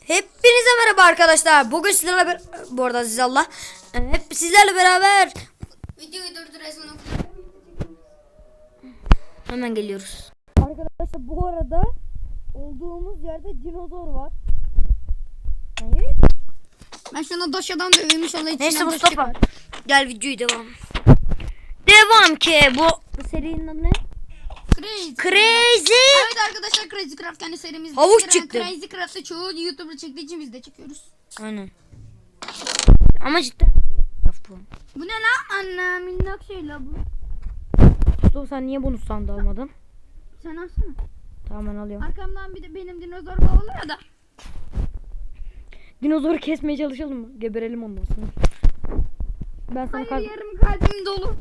Hepinize merhaba arkadaşlar. Bugün sizlerle ber- bu arada Aziz Allah. Hep sizlerle beraber Videoyu durdur Ezan hemen geliyoruz. Arkadaşlar bu arada olduğumuz yerde dinozor var. Evet. Ben şuna döveyim inşallah içinden Neyse Mustafa. Gel videoyu devam. Devam ki bu, bu serinin adı ne? Crazy. Crazy. Evet arkadaşlar Crazy Craft kendi serimiz. Havuç kere çıktı. Crazy Craft'ta çoğu YouTuber çektiği için biz de çekiyoruz. Aynen. Ama cidden bu. Bu ne lan? Anne minnak şey la bu. Mustafa sen niye bunu sandı almadın? Sen alsana. Tamam ben alıyorum. Arkamdan bir de benim dinozor kovalıyor da. Dinozoru kesmeye çalışalım mı? Geberelim ondan sonra. Ben sana Hayır kaz... yarım kalbim dolu.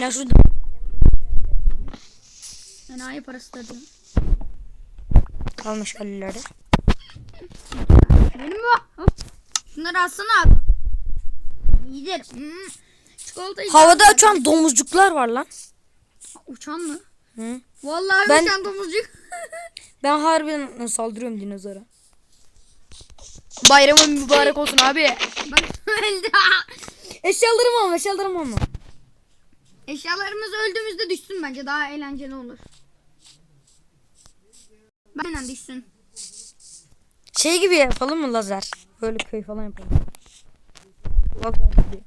Ya şurada Enayi parası da diyor. kalmış kalelerde. Benim bu. Hop. Şunları alsana abi. İyidir. Hmm. Çikolata yiyeceğim. Havada uçan domuzcuklar var lan. Uçan mı? Hı. Vallahi Ben- uçan domuzcuk. Ben harbiden saldırıyorum dinozora. Bayramın mübarek olsun abi. Bak öldü. Eşyalarımı alma, eşyalarımı alma. Eşyalarımız öldüğümüzde düşsün bence daha eğlenceli olur. Benden düşsün. Şey gibi yapalım mı lazer? Böyle köy falan yapalım. Lazer gibi.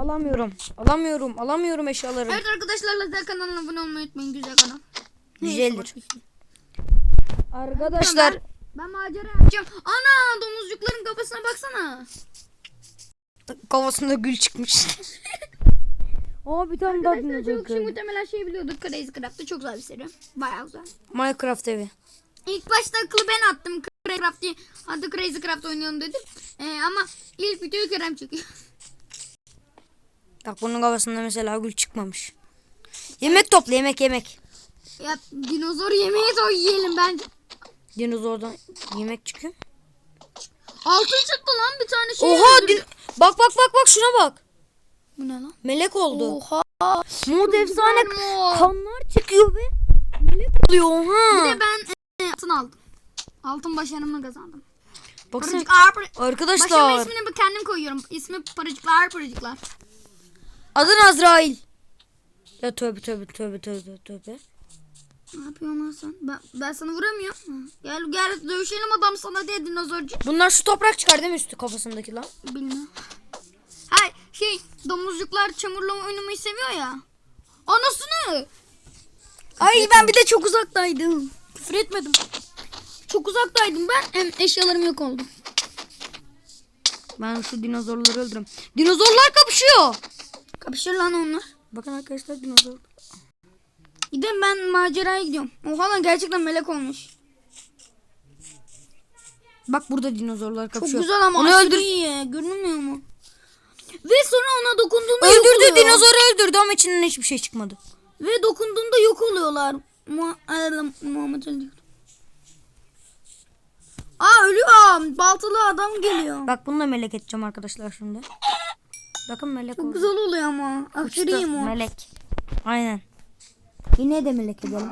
Alamıyorum. Alamıyorum. Alamıyorum eşyalarımı. Evet arkadaşlar Lazer kanalına abone olmayı unutmayın güzel kanal. Güzeldir. Arkadaşlar Ben, ben macera yapacağım. Ana domuzcukların kafasına baksana. kafasında gül çıkmış. Aa bir tane daha Arkadaşlar dinozor çok kişi gördüm. muhtemelen şey biliyorduk. Crazy Craft'ta çok güzel bir seri. Bayağı güzel. Minecraft evi. İlk başta akıllı ben attım. Crazy Craft diye. Hadi Crazy Craft oynayalım dedim. Ee, ama ilk videoyu Kerem çekiyor. Bak bunun kafasında mesela gül çıkmamış. Yemek topla yemek yemek. ya dinozor yemeği de o yiyelim bence. Dinozordan yemek çıkıyor. Altın çıktı lan bir tane şey. Oha öldürdü. din- bak bak bak bak şuna bak. Bu ne lan? Melek oldu. Oha. Mod efsane kanlar çıkıyor ve melek oluyor oha. Bir de ben e, altın aldım. Altın başarımla kazandım. Baksana Paracıklar. par- arkadaşlar ismini ben kendim koyuyorum. İsmi paracıklar paracıklar. adın Azrail. Ya tövbe tövbe tövbe tövbe tövbe. Ne yapıyorsun lan sen? Ben, ben sana vuramıyorum. Gel gel dövüşelim adam sana diye dinozorcu. Bunlar şu toprak çıkar değil mi üstü kafasındaki lan? Bilmem. Şey domuzcuklar çamurla oynamayı seviyor ya. Anasını. Ay ben bir de çok uzaktaydım. Küfür etmedim. Çok uzaktaydım ben. Hem eşyalarım yok oldu. Ben şu dinozorları öldürürüm. Dinozorlar kapışıyor. Kapışır lan onlar. Bakın arkadaşlar dinozor. Gidin ben maceraya gidiyorum. Oha lan gerçekten melek olmuş. Bak burada dinozorlar Çok kapışıyor. güzel ama Onu öldür iyi. Görünmüyor mu? Ve sonra ona dokunduğunda yok öldürdü oluyor. dinozoru öldürdü ama içinden hiçbir şey çıkmadı. Ve dokunduğunda yok oluyorlar. Mu Muhammed Ali diyor. Aa ölüyor. Baltalı adam geliyor. Bak bunu da melek edeceğim arkadaşlar şimdi. Bakın melek Çok oldu. güzel oluyor ama. Aşırı Uçtu, iyi mu? Melek. Aynen. Yine de melek edelim.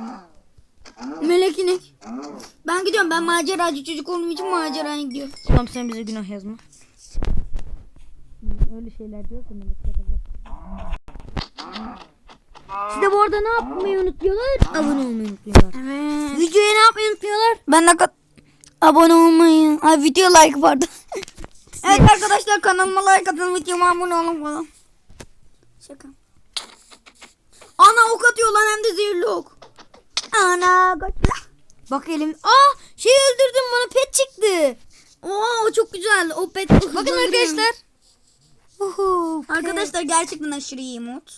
Melek inek. Ben gidiyorum. Ben maceracı çocuk olduğum için maceraya gidiyorum. Ulan sen bize günah yazma. Öyle şeyler diyor ki melekler Siz de bu arada ne yapmayı unutmuyorlar? Abone olmayı unutmuyorlar. Evet. Videoya ne yapmayı unutmuyorlar? Ben de abone olmayı. Ay video like vardı. evet arkadaşlar kanalıma like atın videoma abone olun falan. Şaka. Ana ok atıyor lan hem de zehirli ok. Ana kaç. Bak elim. Aa şey öldürdüm bana pet çıktı. Oo çok güzel. O pet. Bakın arkadaşlar. Uhu. Arkadaşlar gerçekten aşırı iyi mod.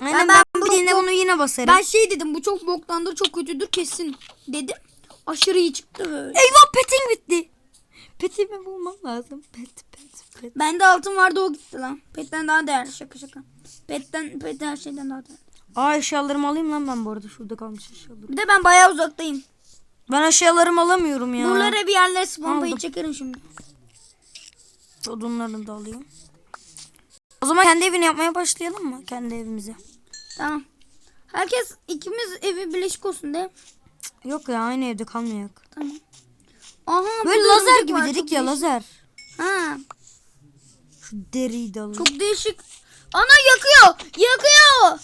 Aynen ben- ben, ben bu yine bunu yine basarım. Ben şey dedim bu çok boktandır çok kötüdür kesin dedim. Aşırı iyi çıktı böyle. Eyvah petim bitti. Petimi bulmam lazım. Pet pet pet. Bende altın vardı o gitti lan. Petten daha değerli şaka şaka. Petten, pet her şeyden daha değerli. Aa eşyalarımı alayım lan ben bu arada. Şurada kalmış eşyalarım. Bir de ben bayağı uzaktayım. Ben eşyalarımı alamıyorum ya. Buralara bir yerlere spampayı Aldım. çekerim şimdi. Odunlarını da alayım. O zaman kendi evini yapmaya başlayalım mı? Kendi evimize. Tamam. Herkes ikimiz evi birleşik olsun de. Yok ya aynı evde kalmıyor. Tamam. Aha Böyle lazer gibi var, dedik ya değişik. lazer. Ha Şu deriyi de alalım. çok değişik. Ana yakıyor. Yakıyor.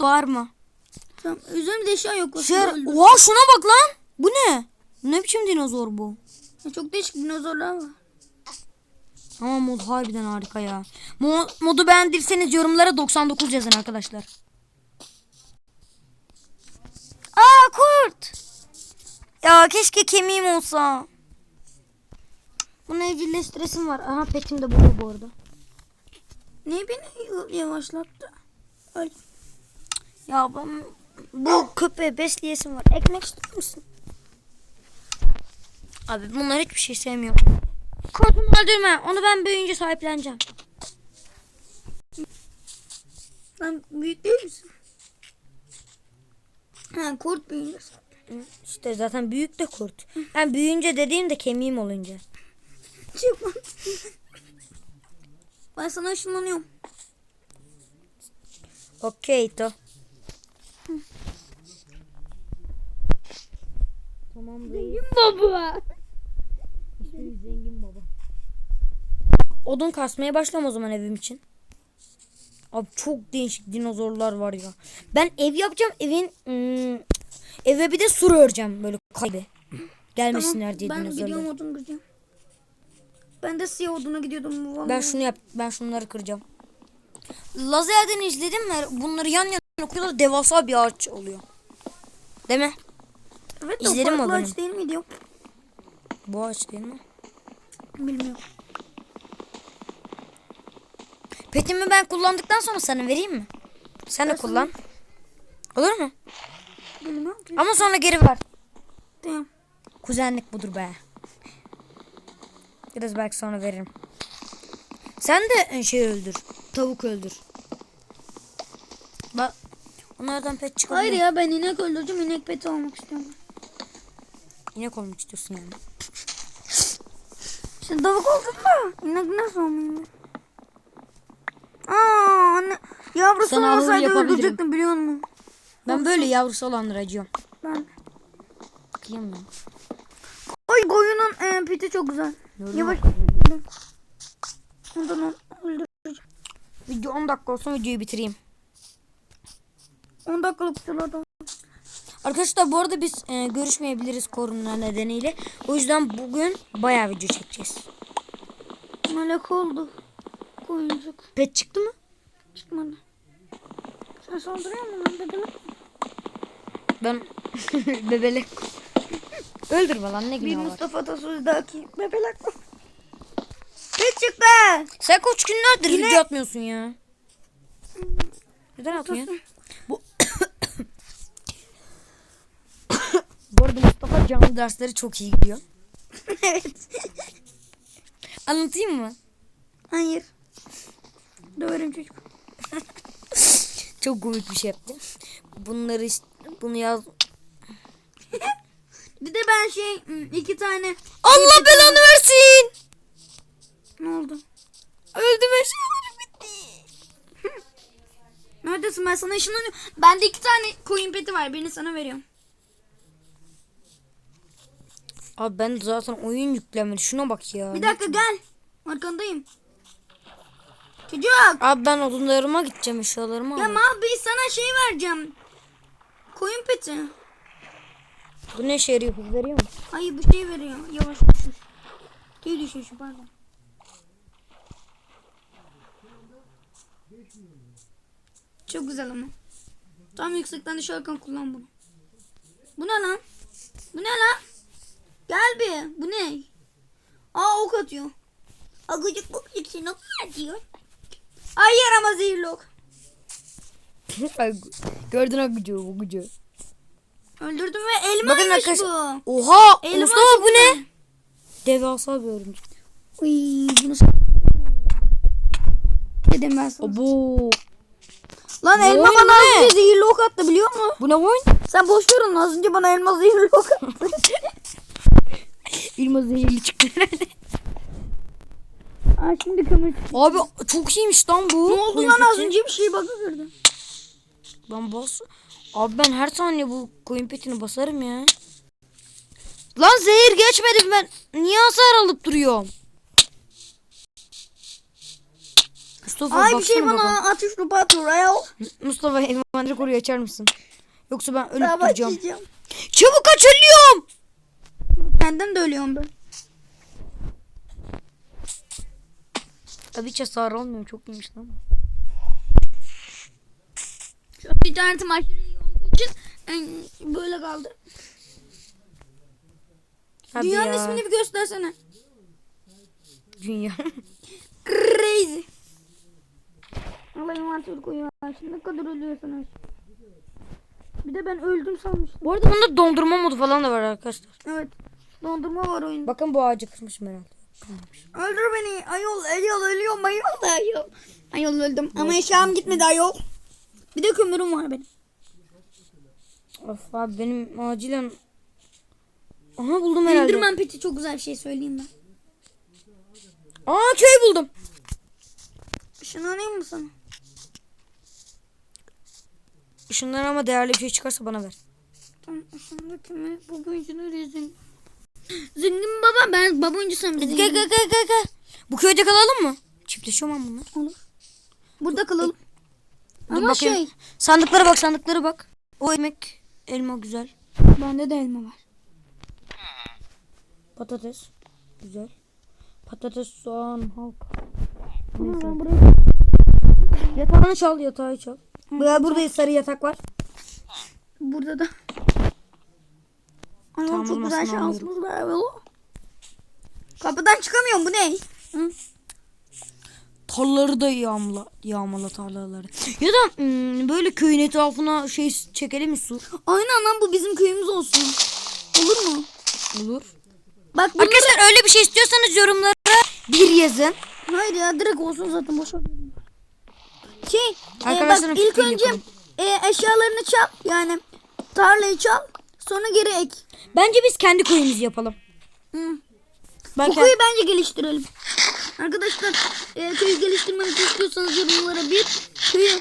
var mı? Tamam üzerimde eşya yok. Şer... Oha şuna bak lan. Bu ne? Ne biçim dinozor bu? Ya Çok değişik dinozorlar var. Ama mod harbiden harika ya. Mo- modu beğendiyseniz yorumlara 99 yazın arkadaşlar. Aa kurt. Ya keşke kemiğim olsa. Bunu evcilleştiresim var. Aha petim de burada bu arada. Ne beni yavaşlattı? Öyle. Ya ben bu köpeği besleyesim var. Ekmek istiyor musun? Abi bunlar hiçbir şey sevmiyor. Kurtumu öldürme. Onu ben büyüyünce sahipleneceğim. Sen büyük değil misin? Ha kurt büyüyor. İşte zaten büyük de kurt. Ben büyüyünce dediğimde kemiğim olunca. Çıkma. Ben sana ışınlanıyorum. Okey to. Tamam. Baba. İsmim zengin baba. Odun kasmaya başlam o zaman evim için. Abi çok değişik dinozorlar var ya. Ben ev yapacağım evin ım, eve bir de sur öreceğim böyle kaybe. Gelmesinler diye ben dinozorlar. gidiyorum odun kıracağım. Ben de siyah oduna gidiyordum. Vallahi. Ben şunu yap ben şunları kıracağım. Lazerden izledim ve bunları yan yana koyuyorlar devasa bir ağaç oluyor. Değil mi? evet, izledim o mi farklı ağaç değil miydi? Bu ağaç değil mi? Bilmiyorum. Petimi ben kullandıktan sonra sana vereyim mi? Sen de kullan. Olur mu? Ama sonra geri ver. Tamam. Kuzenlik budur be. Biraz belki sonra veririm. Sen de şey öldür. Tavuk öldür. Bak. Onlardan pet çıkabilir. Hayır ya ben inek öldüreceğim. inek peti olmak istiyorum. İnek olmak istiyorsun yani. Sen tavuk oldun da inek nasıl? Aa anne. Yavrusu Sana yapabilirim. öldürecektim biliyor musun? Ben böyle yavrusu olanları acıyorum. Ben. Kıyamıyorum. Ay koyunun e, piti çok güzel. Gördün Yavaş. onu öldüreceğim. Video 10 dakika olsun videoyu bitireyim. 10 dakikalık kutulardan. Arkadaşlar bu arada biz e, görüşmeyebiliriz korona nedeniyle. O yüzden bugün bayağı video çekeceğiz. Melek oldu. Koyuncuk. Pet çıktı mı? Çıkmadı. Sen saldırıyor musun lan dedim. Ben bebelek. Öldürme lan ne Bir günah var. Mustafa Tasuz'daki bebelek. Ne çıktı? Sen kaç günlerdir Yine- video atmıyorsun ya. Neden atmıyorsun? Bu... Bu arada Mustafa canlı dersleri çok iyi gidiyor. evet. Anlatayım mı? Hayır. Döverim çocuk. Çok komik bir şey yaptı. Bunları işte, bunu yaz. Bir de ben şey iki tane Allah belanı versin. ne oldu? Öldüm eşyalarım bitti. Neredesin ben sana ışınlanıyorum. Bende iki tane koyun peti var. Birini sana veriyorum. Abi ben zaten oyun yüklemedi. Şuna bak ya. Bir dakika gel. Arkandayım. Çocuk. Abi ben odunlarıma gideceğim eşyalarımı Ya bir sana şey vereceğim. Koyun peti. Bu ne işe yarıyor? Hız veriyor mu? Hayır bir şey veriyor. Yavaş düşür. Değil düşür şu pardon. Çok güzel ama. Tam yüksekten düşerken kullan bunu. Bu ne lan? Bu ne lan? Gel bir. Bu ne? Aa ok atıyor. Agıcık bu için ok atıyor. Hayır ama zehirli ok. Ay, Gördün o gücü bu gücü. Öldürdüm ve Bakın elmaymış arkadaşlar. bu. Oha Elma Mustafa bu ne? Devasa bir örümcek. Uy bunu Dedim ben sana. Abo. Lan elma oyun bana az önce zehirli ok attı biliyor musun? Bu ne oyun? Sen boş ver onu az önce bana elma zehirli ok attı. İlma zehirli çıktı herhalde. Aa şimdi kömür. Abi çok iyiymiş lan bu. Ne oldu lan az önce bir şey bug'a girdi. Lan boss. Abi ben her saniye bu koyun petini basarım ya. Lan zehir geçmedi ben. Niye hasar alıp duruyorum? Mustafa Ay bir şey baba. bana atış topu atıyor ayol. Mustafa envanteri koruyu açar mısın? Yoksa ben ölüp Daha duracağım. Çabuk aç ölüyorum. Benden de ölüyorum ben. Abi hiç hasar almıyorum çok iyiymiş lan. Şu an internetim aşırı iyi olduğu için en- böyle kaldı. Hadi Dünyanın ya. ismini bir göstersene. Dünya. Crazy. Allah inventör koyuyor. Şimdi ne kadar ölüyorsun Bir de ben öldüm sanmıştım. Bu arada bunda dondurma modu falan da var arkadaşlar. Evet. Dondurma var oyunda. Bakın bu ağacı kırmışım herhalde. Öldür beni. Ayol, ayol ölüyorum. Ayol, ayol. Ayol öldüm. Ama eşyam gitmedi ayol. Bir de kömürüm var benim. Of abi benim acilen... Aha buldum herhalde. Enderman peti çok güzel bir şey söyleyeyim ben. Aa köy buldum. Işınlanayım mı sana? Şundan ama değerli bir şey çıkarsa bana ver. Tamam ışınlı kimi? Baba oyuncu nereye zengin? Baba ben baba oyuncusam Gel zengin. gel gel gel gel. Bu köyde kalalım mı? Çiftleşiyor mu bunlar? Olur. Burada kalalım. Dur Ama bakayım. şey. Sandıklara bak sandıklara bak. O ekmek elma güzel. Bende de elma var. Patates güzel. Patates soğan halk. Ben buraya... Yatağını çal yatağı çal. Burada, burada sarı yatak var. Burada da. Ay Tam çok güzel şansımız var. Kapıdan çıkamıyorum bu ne? Hı? Tarlaları da yağmala, yağmala tarlaları. Ya da hmm, böyle köyün etrafına şey çekelim mi su? Aynen lan bu bizim köyümüz olsun. Olur mu? Olur. Bak bunları... Arkadaşlar öyle bir şey istiyorsanız yorumlara bir yazın. Hayır ya direkt olsun zaten boş ver. Şey e, bak ilk önce yapalım. e, eşyalarını çal yani tarlayı çal sonra geri ek. Bence biz kendi köyümüzü yapalım. Hı. Ben Bu köyü bence geliştirelim. Arkadaşlar e, köyü geliştirmemizi istiyorsanız yorumlara bir köyü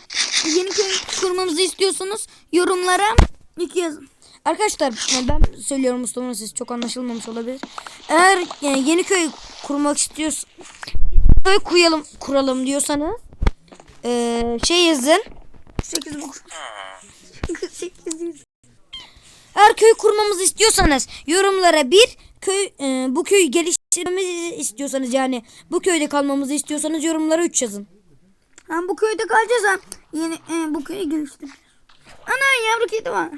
yeni köy kurmamızı istiyorsanız yorumlara iki yazın. Arkadaşlar ben söylüyorum Mustafa'nın sesi çok anlaşılmamış olabilir. Eğer e, yeni köy kurmak istiyorsan köy kuralım, kuralım diyorsanız e, şey yazın. 8 bu. 8 yüz. Eğer köy kurmamızı istiyorsanız yorumlara bir köy e, bu köyü geliştirmemizi istiyorsanız yani bu köyde kalmamızı istiyorsanız yorumlara 3 yazın. Hem bu köyde kalacağız hem yeni e, bu köyü geliştir. Ana yavru kedi var.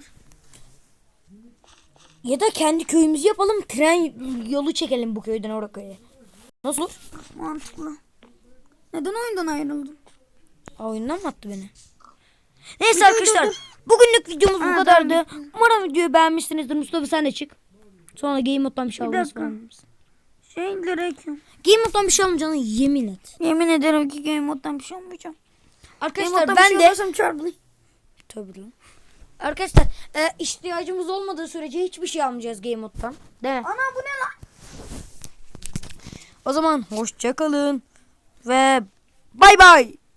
Ya da kendi köyümüzü yapalım tren yolu çekelim bu köyden oraya köye. Nasıl olur? Mantıklı. Neden oyundan ayrıldın? Aa, oyundan mı attı beni? Neyse arkadaşlar. Bugünlük videomuz bu kadardı. Umarım videoyu beğenmişsinizdir. Mustafa sen de çık. Sonra Game Mode'dan bir şey Bir dakika. Şeyleri ekiyorum. Game Mode'dan bir şey almayacağını yemin et. Yemin ederim ki Game Mode'dan bir şey olmayacağım. Game Arkadaşlar Mode'dan ben bir de şey olursam çarpılayım. Tabii lan. Arkadaşlar e, ihtiyacımız olmadığı sürece hiçbir şey almayacağız Game Mode'dan. Değil mi? Ana bu ne lan? O zaman hoşça kalın ve bay bay.